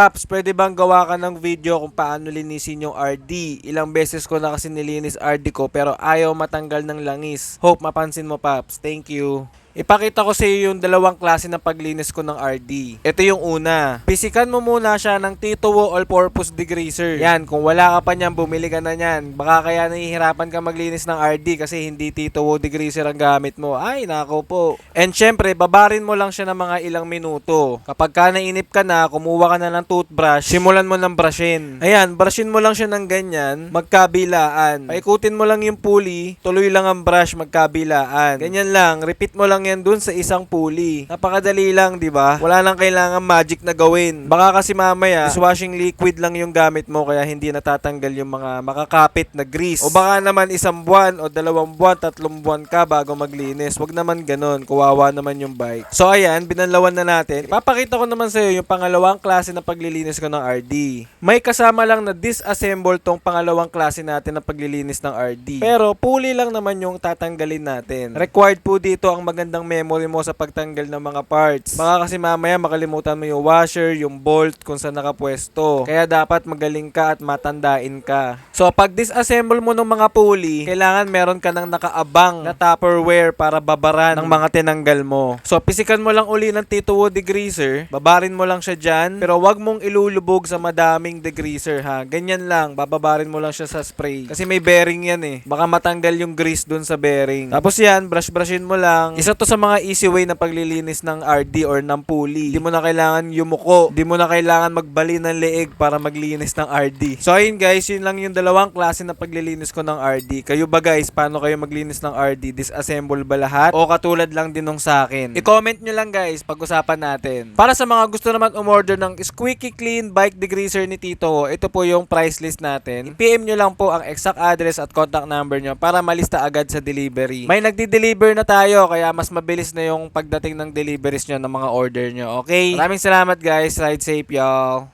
Paps, pwede bang gawa ka ng video kung paano linisin yung RD? Ilang beses ko na kasi nilinis RD ko pero ayaw matanggal ng langis. Hope mapansin mo Paps. Thank you. Ipakita ko sa iyo yung dalawang klase ng paglinis ko ng RD. Ito yung una. Pisikan mo muna siya ng Tito Wo All-Purpose Degreaser. Yan, kung wala ka pa niyan, bumili ka na niyan. Baka kaya nahihirapan ka maglinis ng RD kasi hindi Tito Wo Degreaser ang gamit mo. Ay, nako po. And syempre, babarin mo lang siya ng mga ilang minuto. Kapag ka nainip ka na, kumuha ka na ng toothbrush, simulan mo ng brushin. Ayan, brushin mo lang siya ng ganyan, magkabilaan. Paikutin mo lang yung pulley, tuloy lang ang brush, magkabilaan. Ganyan lang, repeat mo lang yan dun sa isang pulley. Napakadali lang, di ba? Wala nang kailangan magic na gawin. Baka kasi mamaya, dishwashing liquid lang yung gamit mo kaya hindi natatanggal yung mga makakapit na grease. O baka naman isang buwan o dalawang buwan, tatlong buwan ka bago maglinis. Wag naman ganun, kuwawa naman yung bike. So ayan, binanlawan na natin. Ipapakita ko naman sa iyo yung pangalawang klase ng paglilinis ko ng RD. May kasama lang na disassemble tong pangalawang klase natin ng paglilinis ng RD. Pero pulley lang naman yung tatanggalin natin. Required po dito ang magandang memory mo sa pagtanggal ng mga parts. Baka kasi mamaya makalimutan mo yung washer, yung bolt kung saan nakapwesto. Kaya dapat magaling ka at matandain ka. So pag disassemble mo ng mga pulley, kailangan meron ka ng nakaabang na tupperware para babaran ng mga tinanggal mo. So pisikan mo lang uli ng Tito Wo degreaser, babarin mo lang siya dyan, pero wag mong ilulubog sa madaming degreaser ha. Ganyan lang, bababarin mo lang siya sa spray. Kasi may bearing yan eh. Baka matanggal yung grease dun sa bearing. Tapos yan, brush-brushin mo lang. Isa to sa mga easy way na paglilinis ng RD or ng pulley. Di mo na kailangan yumuko. Di mo na kailangan magbali ng leeg para maglinis ng RD. So ayun guys, yun lang yung dalawang klase na paglilinis ko ng RD. Kayo ba guys, paano kayo maglinis ng RD? Disassemble ba lahat? O katulad lang din nung sa akin? I-comment nyo lang guys, pag-usapan natin. Para sa mga gusto naman umorder ng squeaky clean bike degreaser ni Tito, ito po yung price list natin. I-PM nyo lang po ang exact address at contact number nyo para malista agad sa delivery. May nagdi-deliver na tayo, kaya mabilis na yung pagdating ng deliveries nyo ng mga order nyo. Okay? Maraming salamat guys. Ride safe y'all.